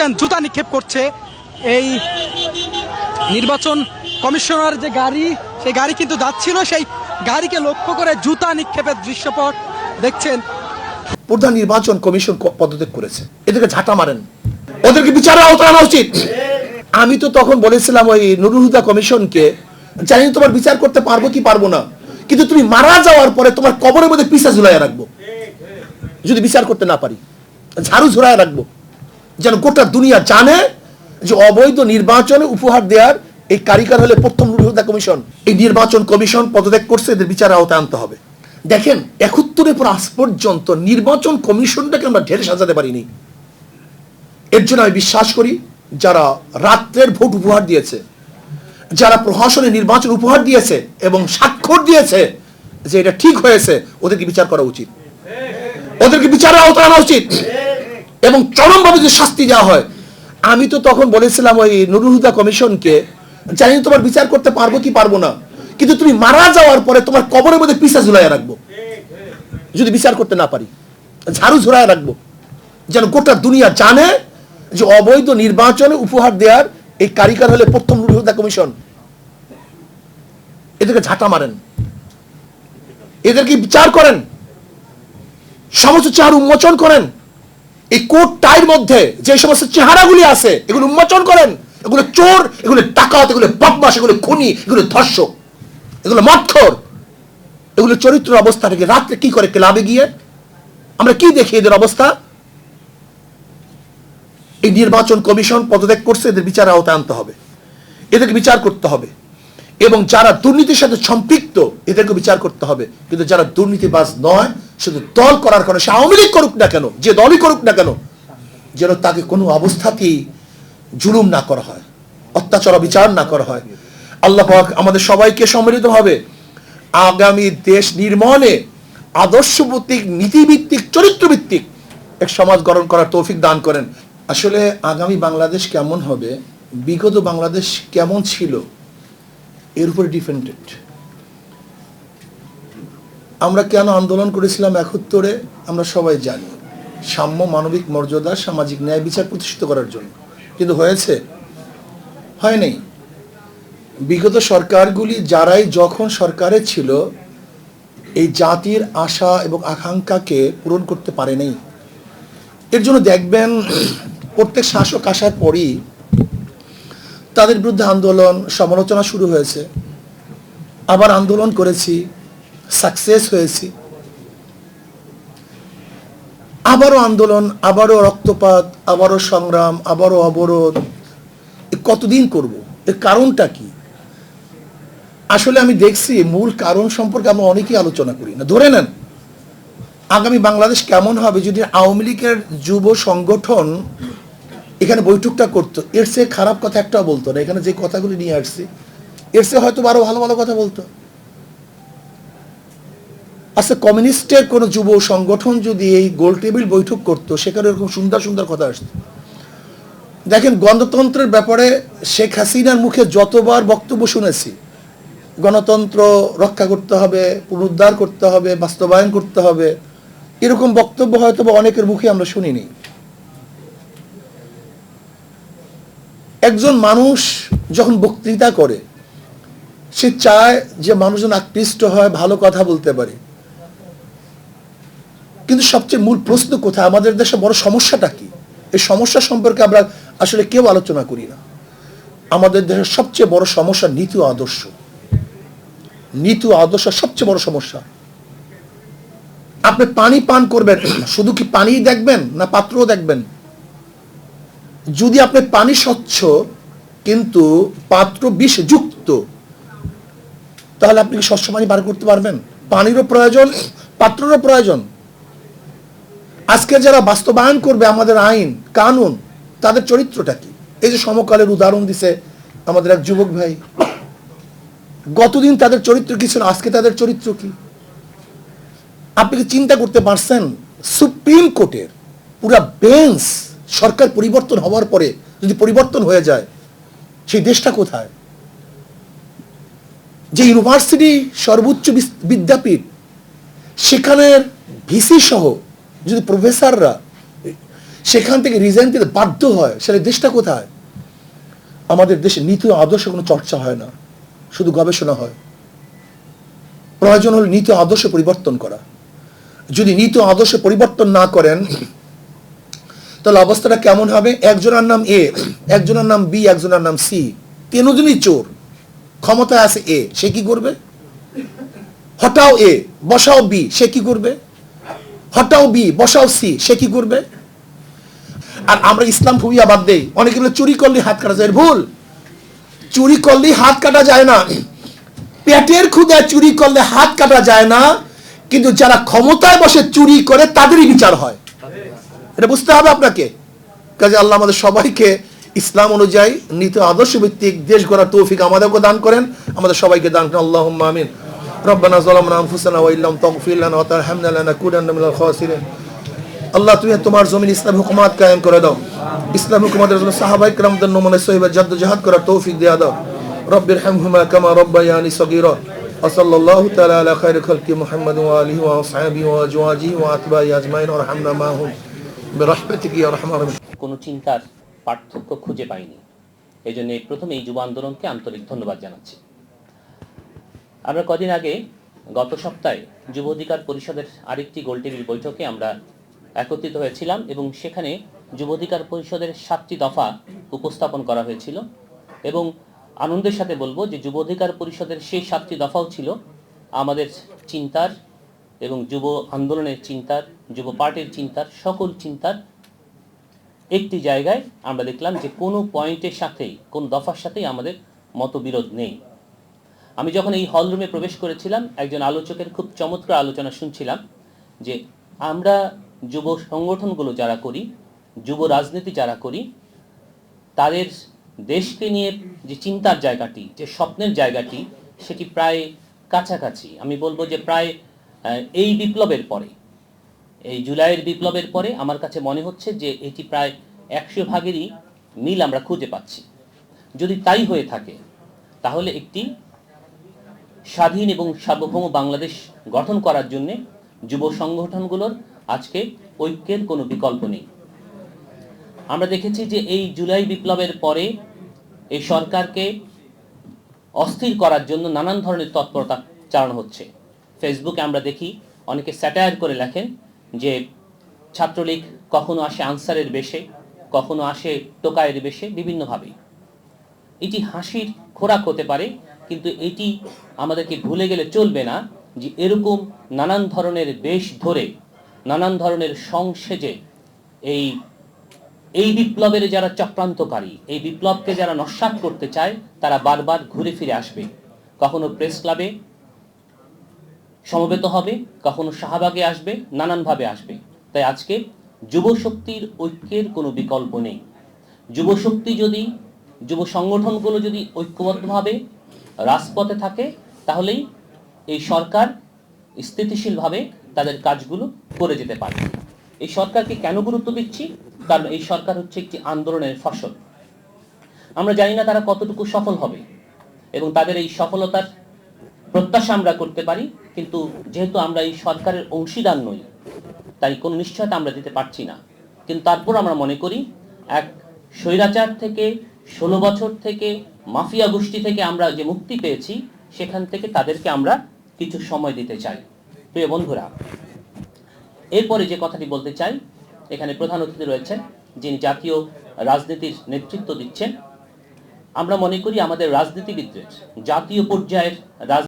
দেখছেন জুতা নিক্ষেপ করছে। এই নির্বাচন কমিশনার যে গাড়ি, সেই গাড়ি কিন্তু যাচ্ছিল, সেই গাড়িকে লক্ষ্য করে জুতা নিক্ষেপের দৃশ্যপট দেখছেন। প্রধান নির্বাচন কমিশন পদত্যাগ করেছে। এদেরকে ঝাঁটা মারেন। ওদেরকে বিচারের আওতায় আনা উচিত। আমি তো তখন বলেছিলাম ওই নুরুল হুদা কমিশনকে, জানি তোমার বিচার করতে পারব কি পারব না, কিন্তু তুমি মারা যাওয়ার পরে তোমার কবরের মধ্যে পিসা ঝুলাইয়া রাখব। যদি বিচার করতে না পারি, ঝাড়ু ঝুলাইয়া রাখব। যেন গোটা দুনিয়া জানে যে অবৈধ নির্বাচনে উপহার দেওয়ার এই কারিগর হলে প্রথম নুরুল কমিশন। এই নির্বাচন কমিশন পদত্যাগ করছে, এদের বিচার আওতায় আনতে হবে। দেখেন, একত্তরের পর আজ পর্যন্ত নির্বাচন কমিশনটাকে আমরা ঢের সাজাতে পারিনি। এর জন্য আমি বিশ্বাস করি, যারা রাত্রের ভোট উপহার দিয়েছে, যারা প্রশাসনে নির্বাচন উপহার দিয়েছে এবং স্বাক্ষর দিয়েছে যে এটা ঠিক হয়েছে, ওদেরকে বিচার করা উচিত। ওদেরকে বিচারের আওতায় আনা উচিত। এবং চরমভাবে যে শাস্তি দেওয়া হয়। আমি তো তখন বলেছিলাম ওই নুরুল হুদা কমিশনকে, জানি তোমার বিচার করতে পারব কি পারব না, কিন্তু তুমি মারা যাওয়ার পরে তোমার কবরের মধ্যে পিসা ঝুলাইয়া রাখব। যদি বিচার করতে না পারি, ঝাড়ু ঝুলাইয়া রাখব। যেন গোটা দুনিয়া জানে যে অবৈধ নির্বাচনে উপহার দেওয়ার এই কারিগর হলে প্রথম নুরুল হুদা কমিশন। এদেরকে ঝাঁটা মারেন। এদেরকে বিচার করেন। সমস্ত চেহারা উন্মোচন করেন। এই কোট টাইর মধ্যে যে সমস্ত চেহারাগুলি আছে, এগুলো উন্মোচন করেন, এগুলো চোর, এগুলো ডাকাত, এগুলো বদমাস এগুলো খুনি, এগুলো ধর্ষক, এগুলো মৎখর এগুলো চরিত্র অবস্থা থেকে রাত্রে কি করে ক্লাবে গিয়ে? আমরা কি দেখি এদের অবস্থা? এই নির্বাচন কমিশন পদত্যাগ করছে, এদের বিচার আওতায় আনতে হবে। এদেরকে বিচার করতে হবে। এবং যারা দুর্নীতির সাথে সম্পৃক্ত, এদেরকে বিচার করতে হবে। কিন্তু যারা দুর্নীতিবাজ নয়, শুধু দল করার কারণে, সে আওয়ামী লীগ করুক না কেন, যে দলই করুক না কেন, যেন তাকে কোনো অবস্থাতেই জুলুম না করা হয়, অত্যাচার বিচার না করা হয়। আল্লাহ আমাদের সবাইকে সম্মিলিত হবে আগামী দেশ নির্মাণে আদর্শভিত্তিক নীতিভিত্তিক, চরিত্রভিত্তিক এক সমাজ গঠন করার তৌফিক দান করেন। আসলে আগামী বাংলাদেশ কেমন হবে, বিগত বাংলাদেশ কেমন ছিল এর উপরে ডিপেন্ডেড আমরা কেন আন্দোলন করেছিলাম একাত্তরে? আমরা সবাই জানি। সাম্য, মানবিক মর্যাদা, সামাজিক ন্যায় বিচার প্রতিষ্ঠিত করার জন্য। কিন্তু হয়েছে? হয়নি বিগত সরকারগুলি যারাই যখন সরকারে ছিল, এই জাতির আশা এবং আকাঙ্ক্ষাকে পূরণ করতে পারেনি। এর জন্য দেখবেন, প্রত্যেক শাসক আসার পরই তাদের বিরুদ্ধে আন্দোলন, সমালোচনা শুরু হয়েছে। আবার আন্দোলন করেছি সাকসেস হয়েছি। আবারও আন্দোলন, আবারও রক্তপাত, আবারও সংগ্রাম, আবারও অবরোধ। কতদিন করব? এর কারণটা কি? আসলে আমি দেখছি মূল কারণ সম্পর্কে আমরা অনেকেই আলোচনা করি না। ধরে নেন, আগামী বাংলাদেশ কেমন হবে যদি আওয়ামী লীগের যুব সংগঠন এখানে বৈঠকটা করতো। এর চেয়ে খারাপ কথা একটাও বলতো না। এখানে যে কথাগুলি নিয়ে আসছি, এর চেয়ে হয়তো আরও ভালো ভালো কথা বলতো। আচ্ছা কমিউনিস্টের কোনো যুব সংগঠন যদি এই গোল টেবিল বৈঠক করতো, সেখানে এরকম সুন্দর সুন্দর কথা আসতো। দেখেন, গণতন্ত্রের ব্যাপারে শেখ হাসিনার মুখে যতবার বক্তব্য শুনেছি, গণতন্ত্র রক্ষা করতে হবে, পুনরুদ্ধার করতে হবে, বাস্তবায়ন করতে হবে, এরকম বক্তব্য হয়তো বা অনেকের মুখে আমরা শুনিনি। একজন মানুষ যখন বক্তৃতা করে, সে চায় যে মানুষজন আকৃষ্ট হয়, ভালো কথা বলতে পারে। কিন্তু সবচেয়ে মূল প্রশ্ন কোথায়? আমাদের দেশে বড় সমস্যাটা কি? এই সমস্যা সম্পর্কে আমরা আসলে কেউ আলোচনা করি না। আমাদের দেশের সবচেয়ে বড় সমস্যা নীতি ও আদর্শ। নীতি ও আদর্শ সবচেয়ে বড় সমস্যা। আপনি পানি পান করবেন শুধু কি পানি দেখবেন না পাত্রও দেখবেন? যদি আপনি পানি স্বচ্ছ, কিন্তু পাত্র বিষযুক্ত তাহলে আপনি কি স্বচ্ছ পানি বার করতে পারবেন? পানিরও প্রয়োজন, পাত্রেরও প্রয়োজন। আজকে যারা বাস্তবায়ন করবে আমাদের আইন, কানুন, তাদের চরিত্রটা কি? এই যে সমকালের উদাহরণ দিছে আমাদের এক যুবক ভাই। গতদিন তাদের চরিত্র কি ছিল? আজকে তাদের চরিত্র কি? আপনি কি চিন্তা করতে পারছেন? সুপ্রিম কোর্টের পুরা বেঞ্চ সরকার পরিবর্তন হওয়ার পরে যদি পরিবর্তন হয়ে যায়, সেই দেশটা কোথায়? যে ইউনিভার্সিটি সর্বোচ্চ বিদ্যাপীঠ, সেখানের ভিসি সহ যদি প্রফেসররা, সেখান থেকে রিজাইন দিতে বাধ্য হয়, সেটা দেশটা কোথায়? আমাদের দেশে নীতি আদর্শ কোনো চর্চা হয় না, শুধু গবেষণা হয়। প্রয়োজন হল নীতি আদর্শ পরিবর্তন করা। যদি নীতি আদর্শ পরিবর্তন না করেন তাহলে অবস্থাটা কেমন হবে? একজনের নাম এ একজনের নাম বি একজনের নাম সি তিনজনই চোর। ক্ষমতায় আছে এ সে কি করবে? হটাও এ বসাও বি সে কি করবে? হটাও বি বসাও সি সে কি করবে? আর আমরা ইসলাম ফুবিয়া বাদ দেই। অনেকে বলে, চুরি করলে হাত কাটা যায়। ভুল। চুরি করলে হাত কাটা যায় না। পেটের ক্ষুদায় চুরি করলে হাত কাটা যায় না। কিন্তু যারা ক্ষমতায় বসে চুরি করে, তাদেরই বিচার হয়। এটা বুঝতে হবে আপনাকে। কাজে আল্লাহ আমাদের সবাইকে ইসলাম অনুযায়ী নীতি আদর্শ ভিত্তিক দেশ গড়ার তৌফিক আমাদেরকে দান করেন। আমাদের সবাইকে দান করেন। আল্লাহ আমিন। ربنا ظلمنا انفسنا وان لم تغفر لنا وترحمنا لنكونن من الخاسرين খাসিরিন। আল্লাহ, তুমি তোমার জমিন ইসলাম হুকুমাত কায়েম করে দাও। ইসলাম হুকুমাতের জন্য সাহাবাই کرامদের নমুনা সহিবে জদ্দোজহাদ করার তৌফিক দিয়া দাও। রব্বির হামহুমা কামা রব্বায়ানি সগীরা। وصلى الله تعالى على خير خلق محمد وآله وأصحابه وأزواجه وأتباعه أجمعين وارحمنا معهم কোনো চিন্তার পার্থক্য খুঁজে পাইনি। এই জন্য এই প্রথমে এই যুব আন্দোলনকে আন্তরিক ধন্যবাদ জানাচ্ছি। আমরা কদিন আগে, গত সপ্তাহে যুব অধিকার পরিষদের আরেকটি গোলটেবিল বৈঠকে আমরা একত্রিত হয়েছিলাম এবং সেখানে যুব অধিকার পরিষদের সাতটি দফা উপস্থাপন করা হয়েছিল এবং আনন্দের সাথে বলব যে যুব অধিকার পরিষদের সেই সাতটি দফাও ছিল আমাদের চিন্তার এবং যুব আন্দোলনের চিন্তার, যুব পার্টির চিন্তার, সকল চিন্তার একটি জায়গায় আমরা দেখলাম যে কোনো পয়েন্টের সাথেই, কোন দফার সাথেই আমাদের মতবিরোধ নেই। আমি যখন এই হল রুমে প্রবেশ করেছিলাম, একজন আলোচকের খুব চমৎকার আলোচনা শুনছিলাম যে আমরা যুব সংগঠনগুলো যারা করি, যুব রাজনীতি যারা করি, তাদের দেশকে নিয়ে যে চিন্তার জায়গাটি, যে স্বপ্নের জায়গাটি, সেটি প্রায় কাছাকাছি। আমি বলব যে প্রায় এই বিপ্লবের পরে, এই জুলাইয়ের বিপ্লবের পরে আমার কাছে মনে হচ্ছে যে এটি প্রায় একশো ভাগেরই মিল আমরা খুঁজে পাচ্ছি। যদি তাই হয়ে থাকে, তাহলে একটি স্বাধীন এবং সার্বভৌম বাংলাদেশ গঠন করার জন্যে যুব সংগঠনগুলোর আজকে ঐক্যের কোনো বিকল্প নেই। আমরা দেখেছি যে এই জুলাই বিপ্লবের পরে এই সরকারকে অস্থির করার জন্য নানান ধরনের তৎপরতা চালানো হচ্ছে। ফেসবুকে আমরা দেখি অনেকে স্যাটায়ার করে লেখেন যে ছাত্রলীগ কখনো আসে আনসারের বেশে, কখনো আসে টোকায়ের বেশে বিভিন্নভাবে এটি হাসির খোরাক হতে পারে, কিন্তু এটি আমাদেরকে ভুলে গেলে চলবে না যে এরকম নানান ধরনের বেশ ধরে, নানান ধরনের সংসেজে এই এই বিপ্লবের যারা চক্রান্তকারী, এই বিপ্লবকে যারা নস্বাত করতে চায়, তারা বারবার ঘুরে ফিরে আসবে। কখনো প্রেস ক্লাবে সমবেত হবে, কখনো শাহবাগে আসবে, নানানভাবে আসবে। তাই আজকে যুবশক্তির ঐক্যের কোনো বিকল্প নেই। যুবশক্তি যদি, যুব সংগঠনগুলো যদি ঐক্যবদ্ধভাবে রাজপথে থাকে, তাহলেই এই সরকার স্থিতিশীলভাবে তাদের কাজগুলো করে যেতে পারে। এই সরকারকে কেন গুরুত্ব দিচ্ছি? কারণ এই সরকার হচ্ছে একটি আন্দোলনের ফসল। আমরা জানি না তারা কতটুকু সফল হবে এবং তাদের এই সফলতার প্রত্যাশা আমরা করতে পারি। কিন্তু যেহেতু আমরা এই সরকারের অংশীদার নই, তাই কোনো নিশ্চয়তা আমরা দিতে পারছি না। কিন্তু তারপর আমরা মনে করি, এক স্বৈরাচার থেকে, ষোলো বছর থেকে, মাফিয়া গোষ্ঠী থেকে আমরা যে মুক্তি পেয়েছি, সেখান থেকে তাদেরকে আমরা কিছু সময় দিতে চাই। প্রিয় বন্ধুরা, এরপরে যে কথাটি বলতে চাই, এখানে প্রধান অতিথি রয়েছেন, যিনি জাতীয় রাজনীতির নেতৃত্ব দিচ্ছেন। আমরা মনে করি আমাদের রাজনীতিবিদদের জাতীয় পর্যায়ের রাজ